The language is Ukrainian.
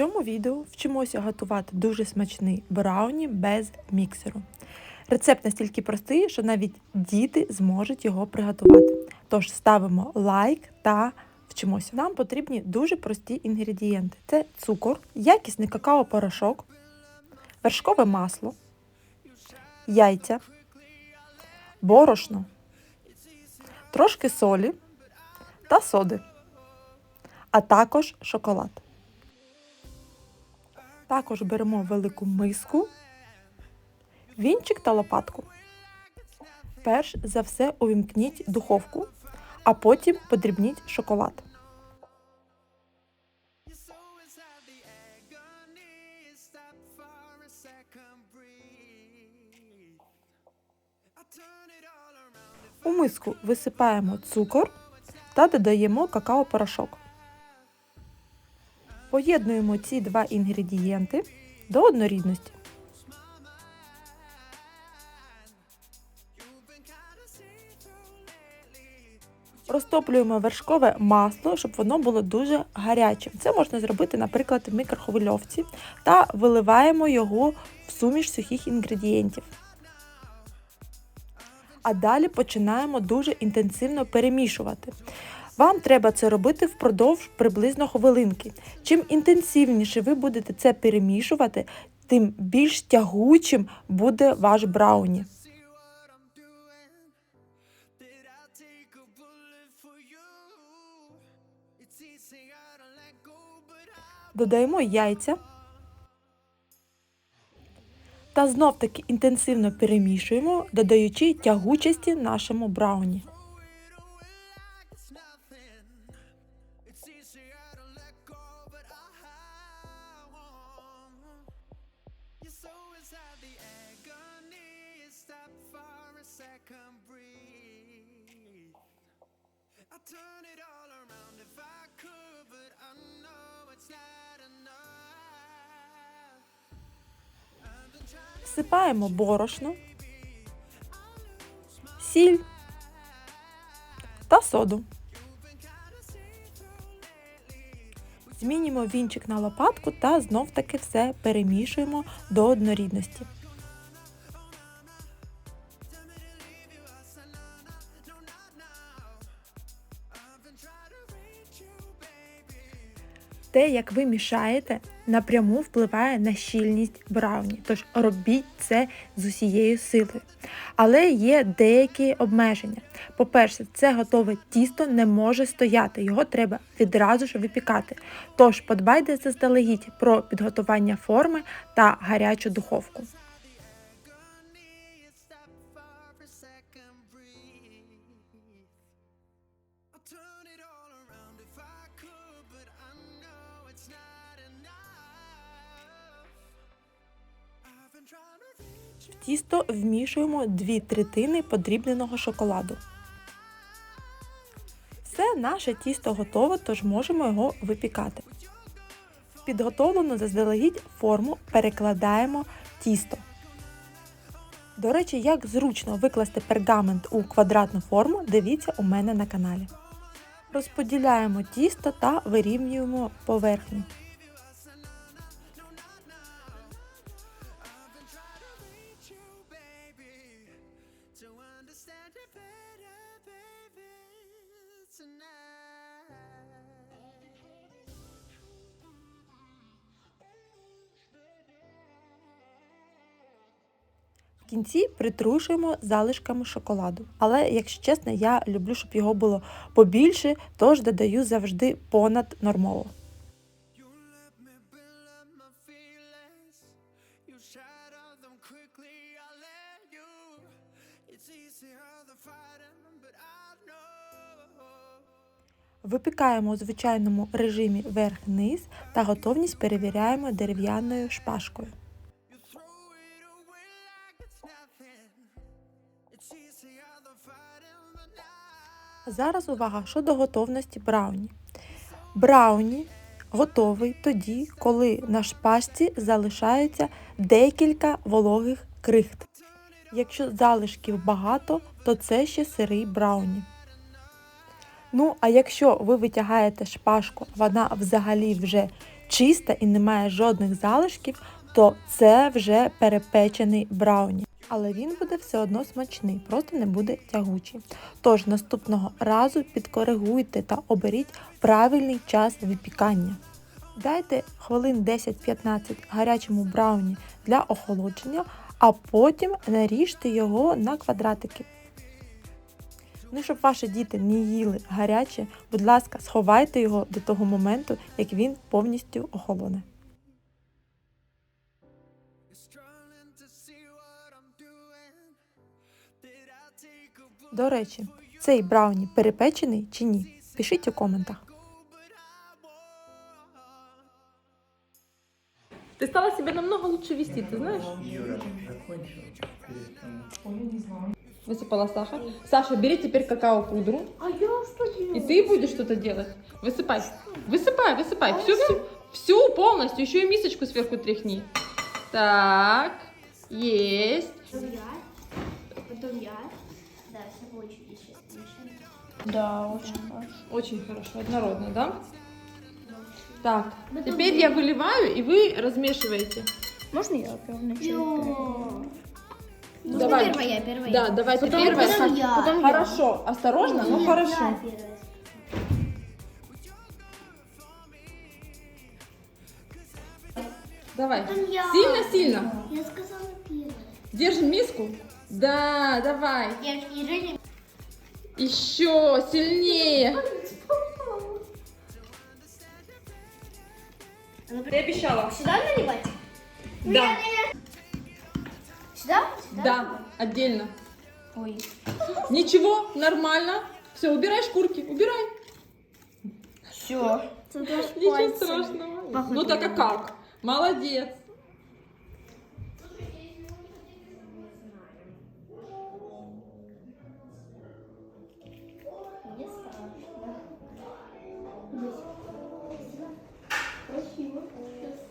цьому відео вчимося готувати дуже смачний брауні без міксеру. Рецепт настільки простий, що навіть діти зможуть його приготувати. Тож ставимо лайк та вчимося. Нам потрібні дуже прості інгредієнти: це цукор, якісний какао-порошок, вершкове масло, яйця, борошно, трошки солі та соди, а також шоколад. Також беремо велику миску, вінчик та лопатку. Перш за все увімкніть духовку, а потім подрібніть шоколад. У миску висипаємо цукор та додаємо какао-порошок. Поєднуємо ці два інгредієнти до однорідності. Розтоплюємо вершкове масло, щоб воно було дуже гарячим. Це можна зробити, наприклад, в мікрохвильовці та виливаємо його в суміш сухих інгредієнтів. А далі починаємо дуже інтенсивно перемішувати. Вам треба це робити впродовж приблизно хвилинки. Чим інтенсивніше ви будете це перемішувати, тим більш тягучим буде ваш брауні. Додаємо яйця та знов таки інтенсивно перемішуємо, додаючи тягучості нашому брауні. Second, breathe. I turn it all around if I could, but I know it's not enough. Всипаємо борошно, сіль та соду. Змінюємо вінчик на лопатку та знов таки все перемішуємо до однорідності. Те, як ви мішаєте, напряму впливає на щільність брауні. Тож робіть це з усією силою. Але є деякі обмеження. По-перше, це готове тісто не може стояти, його треба відразу ж випікати. Тож подбайте заздалегідь про підготування форми та гарячу духовку. В тісто вмішуємо 2 третини подрібненого шоколаду. Все, наше тісто готове, тож можемо його випікати. В підготовлену заздалегідь форму перекладаємо тісто. До речі, як зручно викласти пергамент у квадратну форму, дивіться у мене на каналі. Розподіляємо тісто та вирівнюємо поверхню. To understand you better, baby, tonight. В кінці притрушуємо залишками шоколаду. Але, якщо чесно, я люблю, щоб його було побільше, тож додаю завжди понад нормово. You Випікаємо у звичайному режимі верх-низ та готовність перевіряємо дерев'яною шпажкою. Зараз увага щодо готовності брауні. Брауні готовий тоді, коли на шпажці залишається декілька вологих крихт. Якщо залишків багато, то це ще сирий брауні. Ну, а якщо ви витягаєте шпажку, вона взагалі вже чиста і немає жодних залишків, то це вже перепечений брауні. Але він буде все одно смачний, просто не буде тягучий. Тож наступного разу підкоригуйте та оберіть правильний час випікання. Дайте хвилин 10-15 гарячому брауні для охолодження, а потім наріжте його на квадратики. Ну, щоб ваші діти не їли гаряче, будь ласка, сховайте його до того моменту, як він повністю охолоне. До речі, цей брауні перепечений чи ні? Пишіть у коментах. Ты стала себя намного лучше вести, ты знаешь? Юра закончил перед Высыпала сахар. Саша, бери теперь какао-пудру. А я что делаю? И ты будешь что-то делать. Высыпай. Высыпай, высыпай. Всю, всю, всю полностью. Еще и мисочку сверху тряхни. Так. Есть. Потом я, потом я. Да, все очереди сейчас. Да, очень хорошо. Очень хорошо. Однородно, да? Так. Теперь я выливаю, и вы размешиваете. Можно я первым Ну, Давай. первая, я первая. Да, давай ты Потом- первая. потом я. Потом Хорошо. Осторожно, но Нет, хорошо. я. Давай. Потом я. Сильно-сильно. Я сказала первая. Держим миску. Да, давай. Я. Еще сильнее. Ты обещала. Сюда наливать? Да. Сюда? Сюда? Да, отдельно. Ой. Ничего, нормально. Все, убирай шкурки, убирай. Все. Ничего страшного. Ну так а как? Молодец.